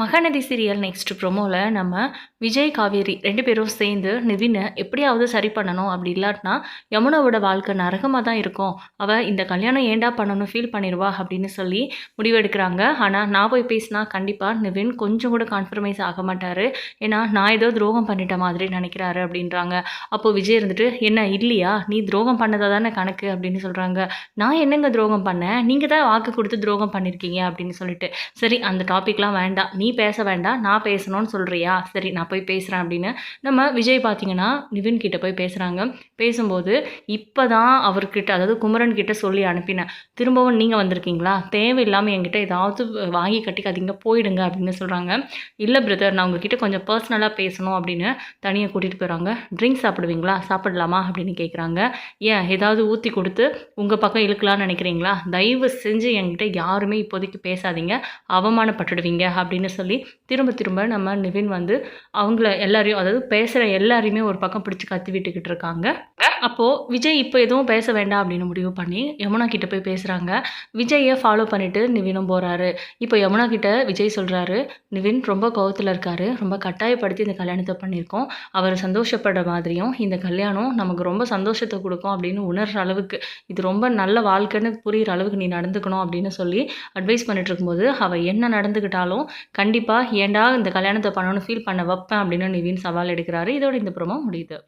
Mahanadi serial next ப்ரொமோவில் நம்ம விஜய் காவேரி ரெண்டு பேரும் சேர்ந்து நிதினை எப்படியாவது சரி பண்ணணும் அப்படி இல்லாட்டினா யமுனாவோட வாழ்க்கை நரகமாக தான் இருக்கும். அவள் இந்த கல்யாணம் ஏண்டா பண்ணணும் ஃபீல் பண்ணிடுவா அப்படின்னு சொல்லி முடிவெடுக்கிறாங்க. ஆனால் நான் போய் பேசினா கண்டிப்பாக நிவின் கொஞ்சம் கூட கான்ஃபர்மைஸ் ஆக மாட்டார். ஏன்னா நான் ஏதோ துரோகம் பண்ணிட்ட மாதிரி நினைக்கிறாரு அப்படின்றாங்க. அப்போது விஜய் இருந்துட்டு என்ன இல்லையா? நீ துரோகம் பண்ணதா தானே கணக்கு? அப்படின்னு சொல்கிறாங்க நான் என்னங்க துரோகம் பண்ணேன்? நீங்கள் தான் வாக்கு கொடுத்து துரோகம் பண்ணியிருக்கீங்க அப்படின்னு சொல்லிட்டு. சரி அந்த டாபிக்லாம் வேண்டாம். நீ பேச வேண்டாம் நான் பேசணும்னு சொல்கிறியா சரி நான் போய் பேசுகிறேன் அப்படின்னு. நம்ம விஜய் பார்த்தீங்கன்னா நிவின் கிட்ட போய் பேசுகிறாங்க பேசும்போது இப்போ தான் அவர்கிட்ட அதாவது குமரன் கிட்ட சொல்லி அனுப்பினேன். திரும்பவும் நீங்கள் வந்திருக்கீங்களா? தேவையில்லாமல் என்கிட்ட ஏதாவது வாங்கி கட்டிக்காதீங்க போயிடுங்க அப்படின்னு சொல்கிறாங்க இல்லை பிரதர் நான் உங்ககிட்ட கொஞ்சம் பர்சனலாக பேசணும் அப்படின்னு தனியாக கூட்டிகிட்டு போகிறாங்க ட்ரிங்க்ஸ் சாப்பிடுவீங்களா? சாப்பிடலாமா? அப்படின்னு கேட்குறாங்க ஏன்? ஏதாவது ஊற்றி கொடுத்து உங்கள் பக்கம் இழுக்கலாம்னு நினைக்கிறீங்களா? தயவு செஞ்சு என்கிட்ட யாருமே இப்போதைக்கு பேசாதீங்க. அவமானப்பட்டுடுவீங்க அப்படின்னு சொல்லி திரும்ப திரும்ப நம்ம நிவின் வந்து அவங்கள எல்லாரையும் அதாவது பேசுகிற எல்லாரையுமே ஒரு பக்கம் பிடிச்சி கத்தி விட்டுக்கிட்டு இருக்காங்க. அப்போது விஜய் இப்போ எதுவும் பேச வேண்டாம் அப்படின்னு முடிவு பண்ணி யமுனா கிட்ட போய் பேசுகிறாங்க விஜயை ஃபாலோ பண்ணிட்டு நிவினும் போகிறாரு இப்போ யமுனா கிட்ட விஜய் சொல்கிறாரு நிவின் ரொம்ப கோவத்தில் இருக்காரு. ரொம்ப கட்டாயப்படுத்தி இந்த கல்யாணத்தை பண்ணியிருக்கோம். அவர் சந்தோஷப்படுற மாதிரியும் இந்த கல்யாணம் நமக்கு ரொம்ப சந்தோஷத்தை கொடுக்கும் அப்படின்னு உணர்கிற அளவுக்கு இது ரொம்ப நல்ல வாழ்க்கைன்னு புரிகிற அளவுக்கு நீ நடந்துக்கணும் அப்படின்னு சொல்லி அட்வைஸ் பண்ணிட்டு இருக்கும்போது அவள் என்ன நடந்துக்கிட்டாலும் கண்டிப்பாக ஏன்டா இந்த கல்யாணத்தை பண்ணணும்னு ஃபீல் பண்ண வைப்பேன் அப்படின்னு நிவின் சவால் எடுக்கிறாரு. இதோட இந்த ப்ரோமோ முடியுது.